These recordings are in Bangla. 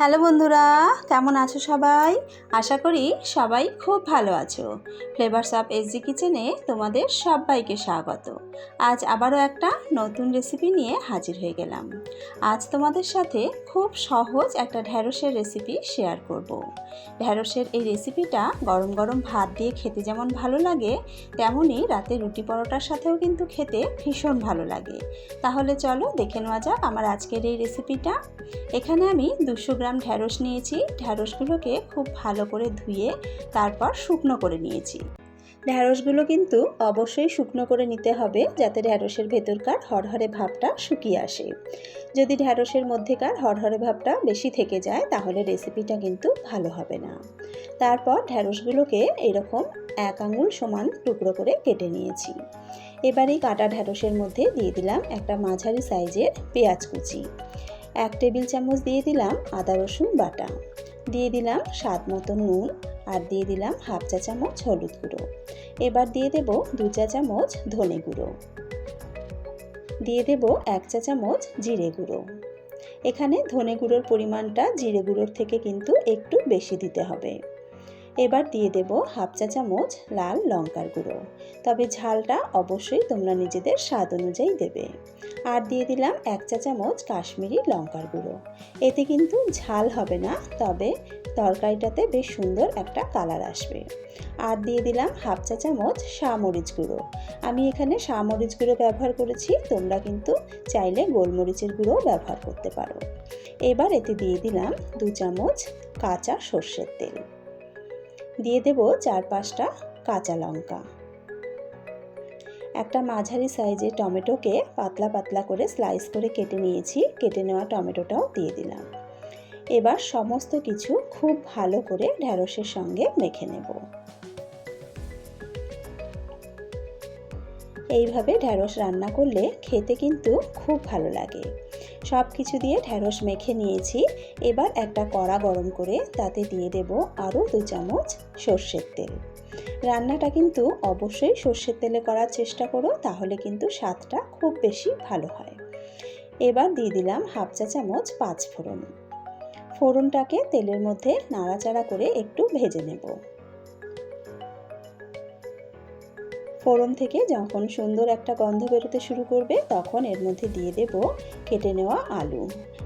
হ্যালো বন্ধুরা, কেমন আছো সবাই? আশা করি সবাই খুব ভালো আছো। ফ্লেভারস অফ এসজি কিচেনে তোমাদের সবাইকে স্বাগত। আজ আবারও একটা নতুন রেসিপি নিয়ে হাজির হয়ে গেলাম। আজ তোমাদের সাথে খুব সহজ একটা ঢ্যাঁড়সের রেসিপি শেয়ার করব। ঢ্যাঁড়সের এই রেসিপিটা গরম গরম ভাত দিয়ে খেতে যেমন ভালো লাগে তেমনই রাতে রুটি পরোটার সাথেও কিন্তু খেতে ভীষণ ভালো লাগে। তাহলে চলো দেখে নেওয়া যাক আমার আজকের এই রেসিপিটা এখানে আমি দুশো গ্রাম ঢ্যাঁড়স নিয়েছি। ঢ্যাঁড়সগুলোকে খুব ভালো করে ধুয়ে তারপর শুকনো করে নিয়েছি। ঢ্যাঁড়সগুলো কিন্তু অবশ্যই শুকনো করে নিতে হবে যাতে ঢ্যাঁড়সের ভেতরকার হরহরে ভাবটা শুকিয়ে আসে। যদি ঢ্যাঁড়সের মধ্যেকার হরহরে ভাবটা বেশি থেকে যায়, তাহলে রেসিপিটা কিন্তু ভালো হবে না। তারপর ঢ্যাঁড়সগুলোকে এরকম এক আঙুল সমান টুকরো করে কেটে নিয়েছি। এবার এই কাটা ঢ্যাঁড়সের মধ্যে দিয়ে দিলাম একটা মাঝারি সাইজের পেঁয়াজ কুচি। এক টেবিল চামচ দিয়ে দিলাম আদা, রসুন, বাটা। দিয়ে দিলাম স্বাদ মতো নুন আর দিয়ে দিলাম হাফ চা চামচ হলুদ গুঁড়ো। এবার দিয়ে দেব দু চা চামচ ধনে গুঁড়ো। দিয়ে দেব এক চা চামচ জিরে গুঁড়ো। এখানে ধনে গুঁড়োর পরিমাণটা জিরে গুঁড়োর থেকে কিন্তু একটু বেশি দিতে হবে। এবার দিয়ে দেব হাফ চা চামচ লাল লঙ্কার গুঁড়ো। তবে ঝালটা অবশ্যই তোমরা নিজেদের স্বাদ অনুযায়ী দেবে। আর দিয়ে দিলাম এক চা চামচ কাশ্মীরি লঙ্কার গুঁড়ো। এতে কিন্তু ঝাল হবে না, তবে তরকারিটাতে বেশ সুন্দর একটা কালার আসবে। আর দিয়ে দিলাম হাফ চা চামচ মরিচ গুঁড়ো। আমি এখানে মরিচ গুঁড়ো ব্যবহার করেছি, তোমরা কিন্তু চাইলে গোলমরিচের গুঁড়ো ব্যবহার করতে পারো। এবার এতে দিয়ে দিলাম দু চামচ কাঁচা সর্ষের তেল। দিয়ে দেব চার পাঁচটা কাঁচা লঙ্কা। একটা মাঝারি সাইজের টমেটোকে পাতলা পাতলা করে স্লাইস করে কেটে নিয়েছি, কেটে নেওয়া টমেটোটাও দিয়ে দিলাম। এবার সমস্ত কিছু খুব ভালো করে ঢ্যাঁড়সের সঙ্গে মেখে নেব। এইভাবে ঢ্যাঁড়স রান্না করলে খেতে কিন্তু খুব ভালো লাগে। সব কিছু দিয়ে ঢ্যাঁড়স মেখে নিয়েছি। এবার একটা কড়া গরম করে তাতে দিয়ে দেব আরও দু চামচ সর্ষের তেল। রান্নাটা কিন্তু অবশ্যই সর্ষের তেলে করার চেষ্টা করো, তাহলে কিন্তু স্বাদটা খুব বেশি ভালো হয়। এবার দিয়ে দিলাম হাফ চা চামচ পাঁচ ফোড়ন ফোড়নটাকে তেলের মধ্যে নাড়াচাড়া করে একটু ভেজে নেব। ফোড়ন থেকে যখন সুন্দর একটা গন্ধ বেরোতে শুরু করবে, তখন এর মধ্যে দিয়ে দেব কেটে নেওয়া আলু।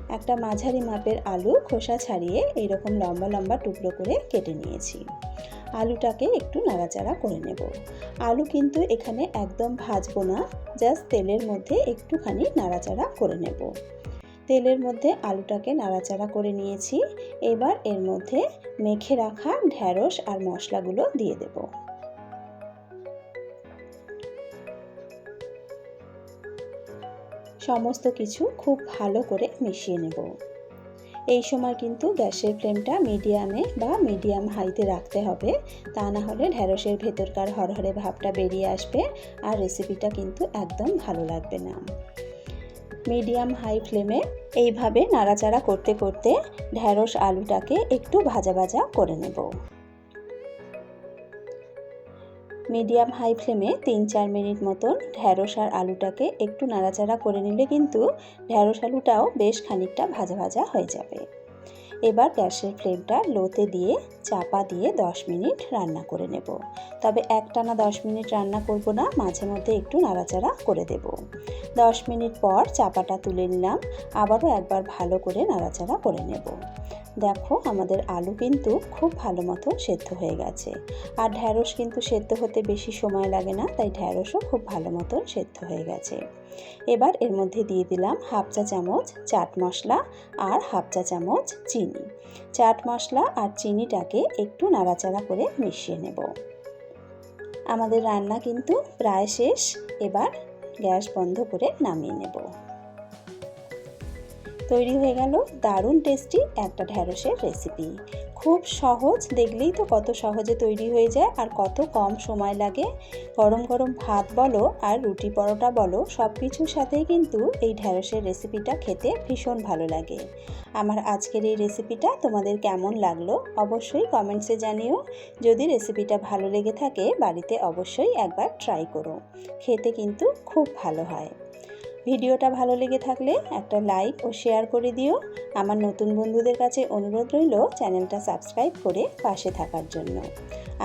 একটা মাঝারি মাপের আলু খোসা ছাড়িয়ে এইরকম লম্বা লম্বা টুকরো করে কেটে নিয়েছি। আলুটাকে একটু নাড়াচাড়া করে নেব। আলু কিন্তু এখানে একদম ভাজবো না, জাস্ট তেলের মধ্যে একটুখানি নাড়াচাড়া করে নেব। তেলের মধ্যে আলুটাকে নাড়াচাড়া করে নিয়েছি। এবার এর মধ্যে মেখে রাখা ঢ্যাঁড়স আর মশলাগুলো দিয়ে দেবো। সমস্ত কিছু খুব ভালো করে মিশিয়ে নেব। এই সময় কিন্তু গ্যাসের ফ্লেমটা মিডিয়ামে বা মিডিয়াম হাইতে রাখতে হবে। তা না হলে ঢ্যাঁড়সের ভেতরকার হরহরে ভাবটা বেরিয়ে আসবে আর রেসিপিটা কিন্তু একদম ভালো লাগবে না। মিডিয়াম হাই ফ্লেমে এইভাবে নাড়াচাড়া করতে করতে ঢ্যাঁড়স আলুটাকে একটু ভাজা ভাজা করে নেব। মিডিয়াম হাই ফ্লেমে তিন চার মিনিট মতন ঢ্যাঁড়স আর আলুটাকে একটু নাড়াচাড়া করে নিলে কিন্তু ঢ্যাঁড়স আলুটাও বেশ খানিকটা ভাজা ভাজা হয়ে যাবে। এবার গ্যাসের ফ্লেমটা লোতে দিয়ে, চাপা দিয়ে 10 মিনিট রান্না করে নেব। তবে একটানা 10 মিনিট রান্না করব না, মাঝে মধ্যে একটু নাড়াচাড়া করে দেব। 10 মিনিট পর চাপাটা তুলে নিলাম, আবারও একবার ভালো করে নাড়াচাড়া করে নেব। দেখো আমাদের আলু কিন্তু খুব ভালো মতো সেদ্ধ হয়ে গেছে। আর ঢ্যাঁড়স কিন্তু সেদ্ধ হতে বেশি সময় লাগে না, তাই ঢ্যাঁড়সও খুব ভালো মতো সেদ্ধ হয়ে গেছে। এবার এর মধ্যে দিয়ে দিলাম হাফ চা চামচ চাট মশলা আর হাফ চা চামচ চিনি। চাট মশলা আর চিনিটাকে একটু নাড়াচাড়া করে মিশিয়ে নেব। আমাদের রান্না কিন্তু প্রায় শেষ। এবার গ্যাস বন্ধ করে নামিয়ে নেব। তৈরি হয়ে গেল দারুণ টেস্টি একটা ঢ্যাঁড়সের রেসিপি। খুব সহজ। দেখলেই তো কত সহজে তৈরি হয়ে যায় আর কত কম সময় লাগে। গরম গরম ভাত বলো আর রুটি পরোটা বলো সব কিছুর সাথেই কিন্তু এই ঢ্যাঁড়সের রেসিপিটা খেতে ভীষণ ভালো লাগে। আমার আজকের এই রেসিপিটা তোমাদের কেমন লাগল অবশ্যই কমেন্টসে জানিও। যদি রেসিপিটা ভালো লেগে থাকে বাড়িতে অবশ্যই একবার ট্রাই করো। খেতে কিন্তু খুব ভালো হয়। ভিডিওটা ভালো লেগে থাকলে একটা লাইক ও শেয়ার করে দিও। আমার নতুন বন্ধুদের কাছে অনুরোধ রইল চ্যানেলটা সাবস্ক্রাইব করে পাশে থাকার জন্য।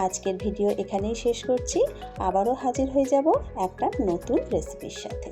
আজকের ভিডিও এখানেই শেষ করছি। আবারও হাজির হয়ে যাব একটা নতুন রেসিপির সাথে।